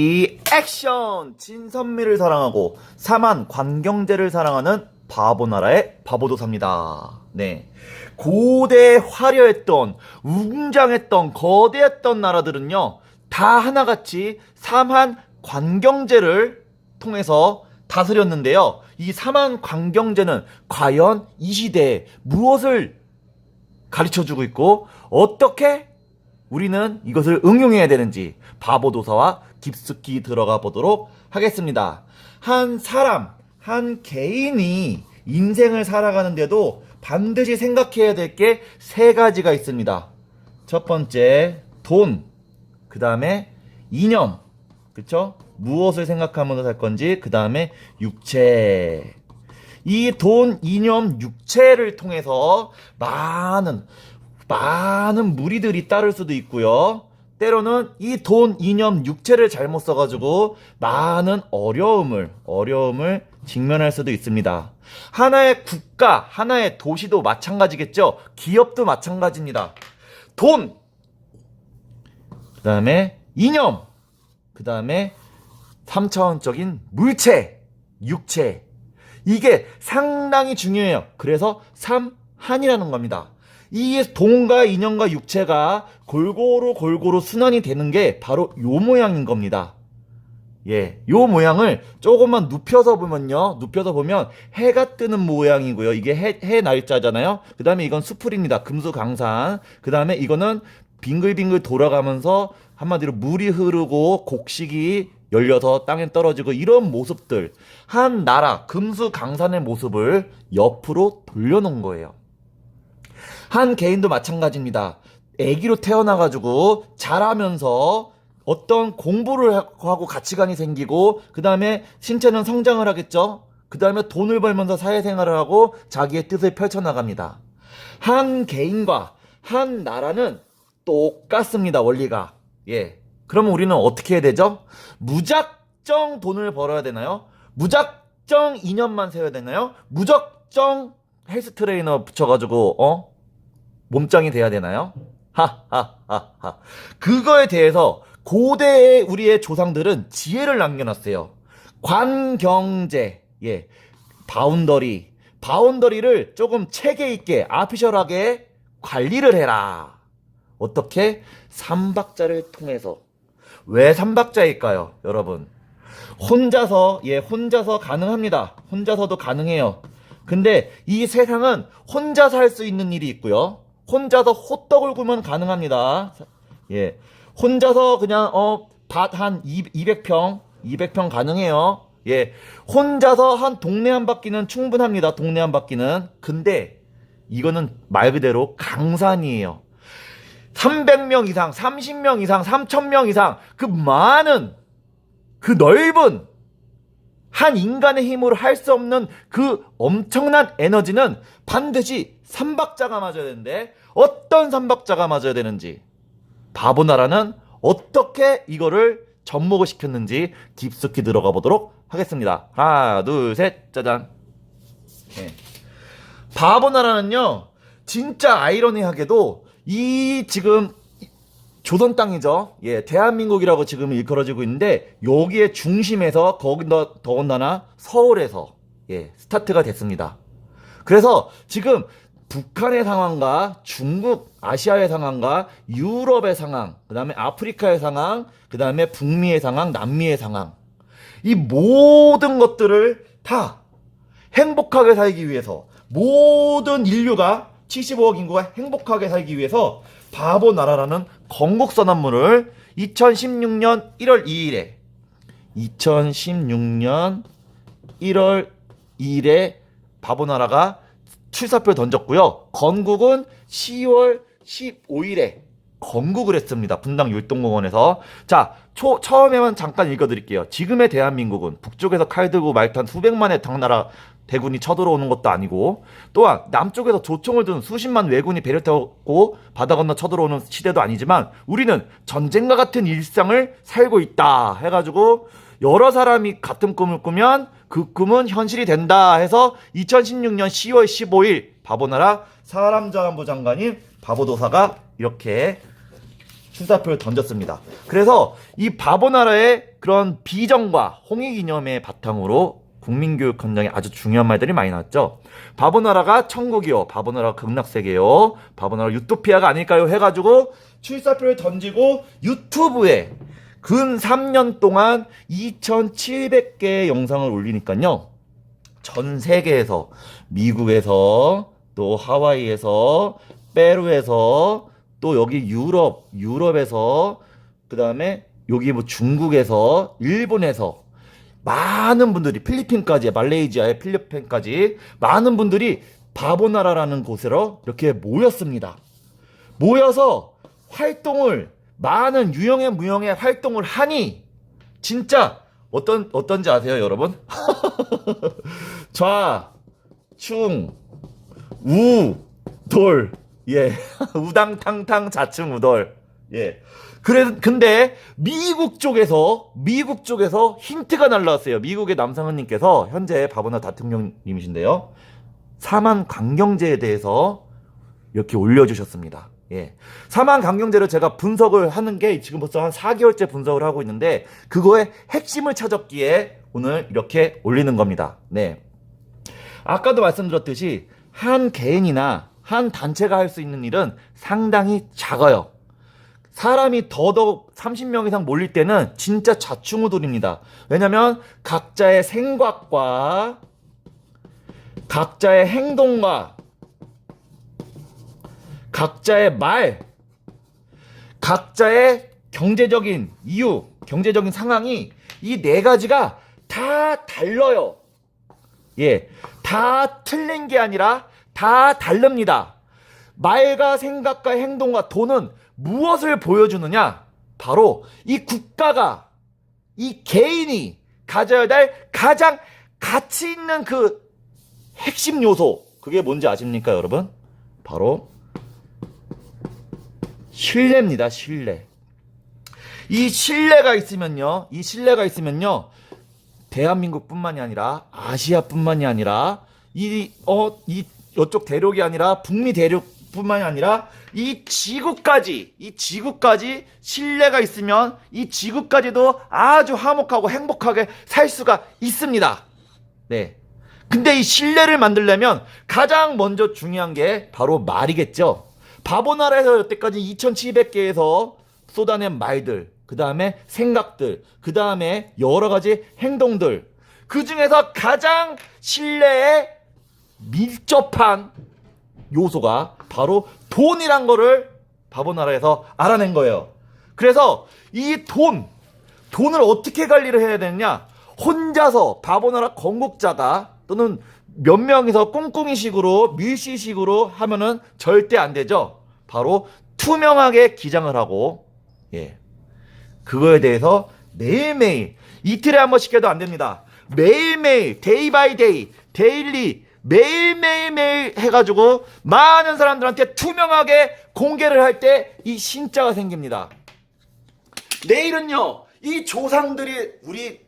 이 액션! 진선미를 사랑하고 사만 관경제를 사랑하는 바보나라의 바보도사입니다. 네. 고대 화려했던, 웅장했던, 거대했던 나라들은요, 다 하나같이 삼한 관경제를 통해서 다스렸는데요. 이 삼한 관경제는 과연 이 시대에 무엇을 가르쳐 주고 있고, 어떻게 우리는 이것을 응용해야 되는지 바보도사와 깊숙이 들어가 보도록 하겠습니다. 한 사람, 한 개인이 인생을 살아가는데도 반드시 생각해야 될 게 세 가지가 있습니다. 첫 번째, 돈. 그 다음에 이념. 그쵸? 무엇을 생각하면서 살 건지. 그 다음에 육체. 이 돈, 이념, 육체를 통해서 많은 많은 무리들이 따를 수도 있고요. 때로는 이 돈, 이념, 육체를 잘못 써가지고 많은 어려움을, 어려움을 직면할 수도 있습니다. 하나의 국가, 하나의 도시도 마찬가지겠죠? 기업도 마찬가지입니다. 돈! 그 다음에 이념! 그 다음에 3차원적인 물체, 육체. 이게 상당히 중요해요. 그래서 삼한이라는 겁니다. 이 돈과 인연과 육체가 골고루 골고루 순환이 되는 게 바로 요 모양인 겁니다. 예, 요 모양을 조금만 눕혀서 보면요. 눕혀서 보면 해가 뜨는 모양이고요. 이게 해, 해 날짜잖아요. 그 다음에 이건 수풀입니다. 금수 강산. 그 다음에 이거는 빙글빙글 돌아가면서 한마디로 물이 흐르고 곡식이 열려서 땅에 떨어지고 이런 모습들. 한 나라, 금수 강산의 모습을 옆으로 돌려놓은 거예요. 한 개인도 마찬가지입니다. 아기로 태어나가지고 자라면서 어떤 공부를 하고 가치관이 생기고 그 다음에 신체는 성장을 하겠죠. 그 다음에 돈을 벌면서 사회생활을 하고 자기의 뜻을 펼쳐나갑니다. 한 개인과 한 나라는 똑같습니다. 원리가. 예. 그러면 우리는 어떻게 해야 되죠? 무작정 돈을 벌어야 되나요? 무작정 2년만 세워야 되나요? 무작정 헬스 트레이너 붙여가지고 어 몸짱이 돼야 되나요? 하하하하. 그거에 대해서 고대의 우리의 조상들은 지혜를 남겨놨어요. 관경제, 예, 바운더리, 바운더리를 조금 체계 있게 아피셜하게 관리를 해라. 어떻게? 삼박자를 통해서. 왜 삼박자일까요, 여러분? 혼자서, 예, 혼자서 가능합니다. 혼자서도 가능해요. 근데 이 세상은 혼자서 할 수 있는 일이 있고요. 혼자서 호떡을 구면 가능합니다. 예. 혼자서 그냥, 어, 밭 한 200평, 200평 가능해요. 예. 혼자서 한 동네 한 바퀴는 충분합니다. 동네 한 바퀴는. 근데 이거는 말 그대로 강산이에요. 300명 이상, 30명 이상, 3000명 이상, 그 많은, 그 넓은, 한 인간의 힘으로 할 수 없는 그 엄청난 에너지는 반드시 삼박자가 맞아야 되는데 어떤 삼박자가 맞아야 되는지 바보나라는 어떻게 이거를 접목을 시켰는지 깊숙이 들어가 보도록 하겠습니다. 하나, 둘, 셋, 짜잔. 예. 바보나라는요, 진짜 아이러니하게도 이 지금 조선 땅이죠. 예, 대한민국이라고 지금 일컬어지고 있는데 여기에 중심에서 거기더 더군다나 서울에서 예, 스타트가 됐습니다. 그래서 지금 북한의 상황과 중국, 아시아의 상황과 유럽의 상황, 그 다음에 아프리카의 상황, 그 다음에 북미의 상황, 남미의 상황. 이 모든 것들을 다 행복하게 살기 위해서 모든 인류가 75억 인구가 행복하게 살기 위해서 바보 나라라는 건국 선언문을 2016년 1월 2일에 2016년 1월 2일에 바보 나라가 출사표를 던졌고요. 건국은 10월 15일에 건국을 했습니다. 분당 율동공원에서. 자, 초, 처음에만 잠깐 읽어드릴게요. 지금의 대한민국은 북쪽에서 칼 들고 말탄 수백만의 당나라 대군이 쳐들어오는 것도 아니고 또한 남쪽에서 조총을 든 수십만 왜군이 배를 타고 바다 건너 쳐들어오는 시대도 아니지만 우리는 전쟁과 같은 일상을 살고 있다 해가지고 여러 사람이 같은 꿈을 꾸면 그 꿈은 현실이 된다 해서 2016년 10월 15일 바보나라 사람자원부 장관인 바보도사가 이렇게 출사표를 던졌습니다. 그래서 이 바보나라의 그런 비정과 홍익 이념의 바탕으로 국민교육헌장에 아주 중요한 말들이 많이 나왔죠. 바보나라가 천국이요. 바보나라가 극락세계요. 바보나라 유토피아가 아닐까요? 해가지고 출사표를 던지고 유튜브에 근 3년 동안 2,700개의 영상을 올리니까요. 전 세계에서 미국에서 또 하와이에서 페루에서 또 여기 유럽 유럽에서 그다음에 여기 뭐 중국에서 일본에서 많은 분들이 필리핀까지 말레이시아의 필리핀까지 많은 분들이 바보나라라는 곳으로 이렇게 모였습니다. 모여서 활동을 많은 유형의 무형의 활동을 하니 진짜 어떤 어떤지 아세요, 여러분? 좌, 충, 우, 돌. 예. 우당탕탕 좌충우돌. 예. 그래, 근데 미국 쪽에서, 미국 쪽에서 힌트가 날라왔어요. 미국의 남상은 님께서 현재 바보나 대통령 님이신데요. 사만 강경제에 대해서 이렇게 올려 주셨습니다. 예. 사만 강경제를 제가 분석을 하는 게 지금 벌써 한 4개월째 분석을 하고 있는데 그거의 핵심을 찾았기에 오늘 이렇게 올리는 겁니다. 네. 아까도 말씀드렸듯이 한 개인이나 한 단체가 할 수 있는 일은 상당히 작아요. 사람이 더더욱 30명 이상 몰릴 때는 진짜 좌충우돌입니다. 왜냐면 각자의 생각과 각자의 행동과 각자의 말, 각자의 경제적인 이유, 경제적인 상황이 이 네 가지가 다 달라요. 예, 다 틀린 게 아니라 다 다릅니다. 말과 생각과 행동과 돈은 무엇을 보여주느냐? 바로 이 국가가, 이 개인이 가져야 될 가장 가치 있는 그 핵심 요소. 그게 뭔지 아십니까, 여러분? 바로 신뢰입니다, 신뢰. 이 신뢰가 있으면요, 이 신뢰가 있으면요, 대한민국뿐만이 아니라 아시아뿐만이 아니라 이 어 이 이쪽 대륙이 아니라 북미 대륙뿐만이 아니라 이 지구까지 이 지구까지 신뢰가 있으면 이 지구까지도 아주 화목하고 행복하게 살 수가 있습니다. 네. 근데 이 신뢰를 만들려면 가장 먼저 중요한 게 바로 말이겠죠. 바보나라에서 여태까지 2700개에서 쏟아낸 말들, 그 다음에 생각들, 그 다음에 여러 가지 행동들, 그 중에서 가장 신뢰에 밀접한 요소가 바로 돈이란 거를 바보나라에서 알아낸 거예요. 그래서 이 돈, 돈을 어떻게 관리를 해야 되느냐? 혼자서 바보나라 건국자가 또는 몇 명이서 꿍꿍이식으로 밀시식으로 하면은 절대 안 되죠. 바로 투명하게 기장을 하고 예. 그거에 대해서 매일매일 이틀에 한 번씩 해도 안 됩니다. 매일매일 데이 바이 데이 데일리 매일매일매일 해가지고 많은 사람들한테 투명하게 공개를 할 때 이 신자가 생깁니다. 내일은요 이 조상들이 우리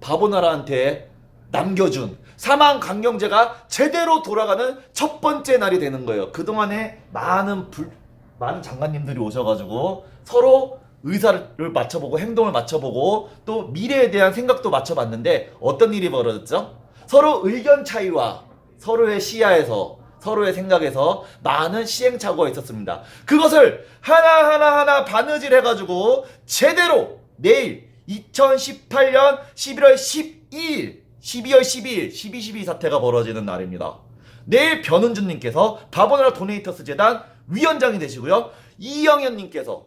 바보나라한테 남겨준 사망 강경제가 제대로 돌아가는 첫 번째 날이 되는 거예요. 그동안에 많은 불, 많은 장관님들이 오셔가지고 서로 의사를 맞춰보고 행동을 맞춰보고 또 미래에 대한 생각도 맞춰봤는데 어떤 일이 벌어졌죠? 서로 의견 차이와 서로의 시야에서 서로의 생각에서 많은 시행착오가 있었습니다. 그것을 하나하나 하나 바느질 해가지고 제대로 내일 2018년 11월 12일 12월 12일 12, 12 사태가 벌어지는 날입니다. 내일 변은준님께서 바보나라 도네이터스 재단 위원장이 되시고요. 이영현님께서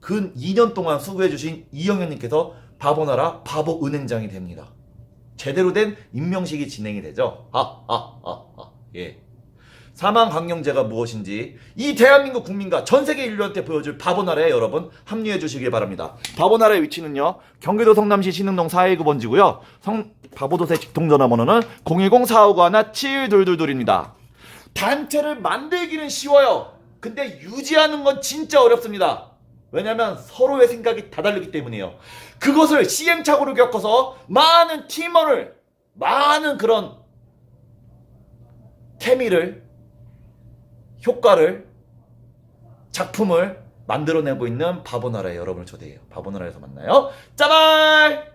근 2년 동안 수고해주신 이영현님께서 바보나라 바보은행장이 됩니다. 제대로 된 임명식이 진행이 되죠. 아, 아, 아, 아, 예. 사망 강령제가 무엇인지 이 대한민국 국민과 전 세계 인류한테 보여줄 바보나라에 여러분 합류해 주시길 바랍니다. 바보나라의 위치는요. 경기도 성남시 신흥동 419번지고요. 성 바보도세 직통 전화번호는 010-459-7122입니다. 단체를 만들기는 쉬워요. 근데 유지하는 건 진짜 어렵습니다. 왜냐면 서로의 생각이 다 다르기 때문이에요. 그것을 시행착오를 겪어서 많은 팀원을 많은 그런 케미를 효과를 작품을 만들어내고 있는 바보나라에 여러분을 초대해요. 바보나라에서 만나요. 짜발!